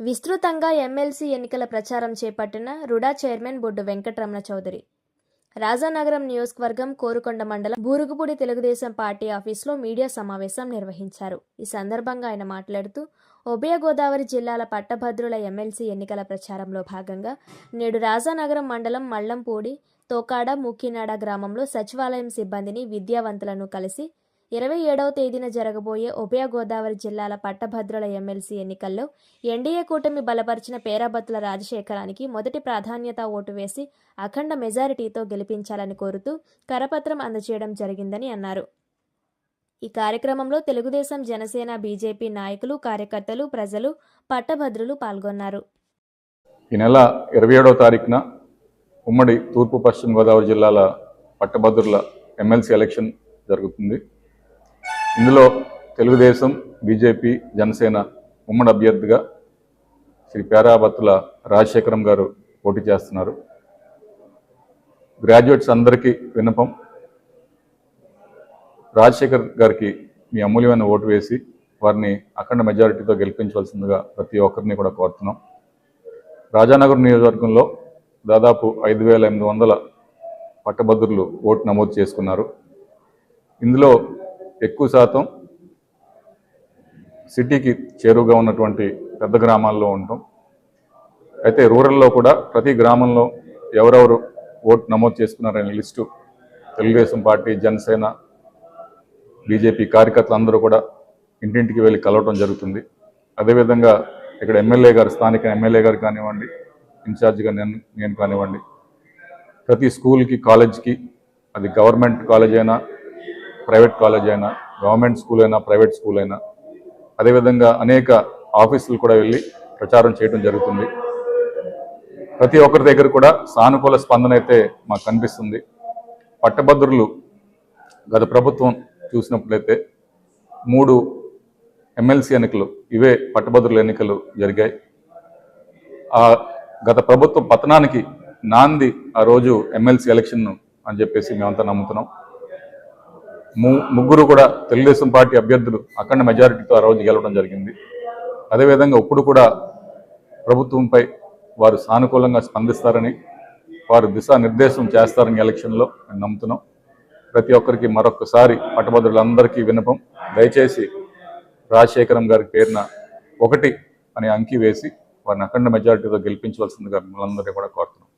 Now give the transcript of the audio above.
విస్తృతంగా ఎమ్మెల్సీ ఎన్నికల ప్రచారం చేపట్టిన రుడా చైర్మన్ బొడ్డు వెంకటరమణ చౌదరి. రాజానగరం నియోజకవర్గం కోరుకొండ మండలం బూరుగుపూడి తెలుగుదేశం పార్టీ ఆఫీసులో మీడియా సమావేశం నిర్వహించారు. ఈ సందర్భంగా ఆయన మాట్లాడుతూ ఉభయ గోదావరి జిల్లాల పట్టభద్రుల ఎమ్మెల్సీ ఎన్నికల ప్రచారంలో భాగంగా నేడు రాజానగరం మండలం మల్లంపూడి తోకాడ ముక్కినాడ గ్రామంలో సచివాలయం సిబ్బందిని విద్యావంతులను కలిసి ఇరవై ఏడవ తేదీన జరగబోయే ఉభయ గోదావరి జిల్లాల పట్టభద్రుల ఎమ్మెల్సీ ఎన్నికల్లో ఎన్డీఏ కూటమి బలపరిచిన పేరాబత్తుల రాజశేఖరానికి మొదటి ప్రాధాన్యత ఓటు వేసి అఖండ మెజారిటీతో గెలిపించాలని కోరుతూ కరపత్రం అందజేయడం జరిగిందని అన్నారు. ఈ కార్యక్రమంలో తెలుగుదేశం జనసేన బీజేపీ నాయకులు కార్యకర్తలు ప్రజలు పట్టభద్రులు పాల్గొన్నారు. ఈ నెల ఇరవై ఏడవ తారీఖున ఉమ్మడి తూర్పు పశ్చిమ గోదావరి జిల్లాల పట్టభద్రుల ఎమ్మెల్సీ ఎలక్షన్ జరుగుతుంది. ఇందులో తెలుగుదేశం బీజేపీ జనసేన ఉమ్మడి అభ్యర్థిగా శ్రీ పేరాబత్తుల రాజశేఖరం గారు పోటీ చేస్తున్నారు. గ్రాడ్యుయేట్స్ అందరికీ విన్నపం. రాజశేఖర్ గారికి మీ అమూల్యమైన ఓటు వేసి వారిని అఖండ మెజారిటీతో గెలిపించవలసిందిగా ప్రతి ఒక్కరిని కూడా కోరుతున్నాం. రాజానగర్ నియోజకవర్గంలో దాదాపు ఐదు వేల ఎనిమిది వందల పట్టభద్రులు ఓటు నమోదు చేసుకున్నారు. ఇందులో ఎక్కువ శాతం సిటీకి చేరువుగా ఉన్నటువంటి పెద్ద గ్రామాల్లో ఉంటాం. అయితే రూరల్లో కూడా ప్రతి గ్రామంలో ఎవరెవరు ఓటు నమోదు చేసుకున్నారనే list Telugu Desam party Janasena BJP కార్యకర్తలు అందరూ కూడా ఇంటింటికి వెళ్ళి కలవటం జరుగుతుంది. అదేవిధంగా ఇక్కడ ఎమ్మెల్యే గారు స్థానిక ఎమ్మెల్యే గారు కానివ్వండి ఇన్ఛార్జిగా నేను నేను కానివ్వండి ప్రతి స్కూల్కి కాలేజ్కి అది గవర్నమెంట్ కాలేజ్ అయినా ప్రైవేట్ కాలేజ్ అయినా గవర్నమెంట్ స్కూల్ అయినా ప్రైవేట్ స్కూల్ అయినా అదేవిధంగా అనేక ఆఫీసులు కూడా వెళ్ళి ప్రచారం చేయడం జరుగుతుంది. ప్రతి ఒక్కరి దగ్గర కూడా సానుకూల స్పందన అయితే మాకు కనిపిస్తుంది. పట్టభద్రులు గత ప్రభుత్వం చూసినప్పుడైతే మూడు ఎమ్మెల్సీ ఎన్నికలు ఇవే పట్టభద్రుల ఎన్నికలు జరిగాయి. ఆ గత ప్రభుత్వం పతనానికి నాంది ఆ రోజు ఎమ్మెల్సీ ఎలక్షన్ అని చెప్పేసి మేమంతా నమ్ముతున్నాం. ముగ్గురు కూడా తెలుగుదేశం పార్టీ అభ్యర్థులు అఖండ మెజారిటీతో ఆ రోజు గెలవడం జరిగింది. అదేవిధంగా ఇప్పుడు కూడా ప్రభుత్వంపై వారు సానుకూలంగా స్పందిస్తారని వారు దిశానిర్దేశం చేస్తారని ఎలక్షన్లో మేము నమ్ముతున్నాం. ప్రతి ఒక్కరికి మరొకసారి పట్టభద్రులందరికీ వినపం దయచేసి రాజశేఖరం గారి పేరున ఒకటి అనే అంకి వేసి వారిని అఖండ మెజారిటీతో గెలిపించవలసిందిగా మిమ్మల్ని కూడా కోరుతున్నాం.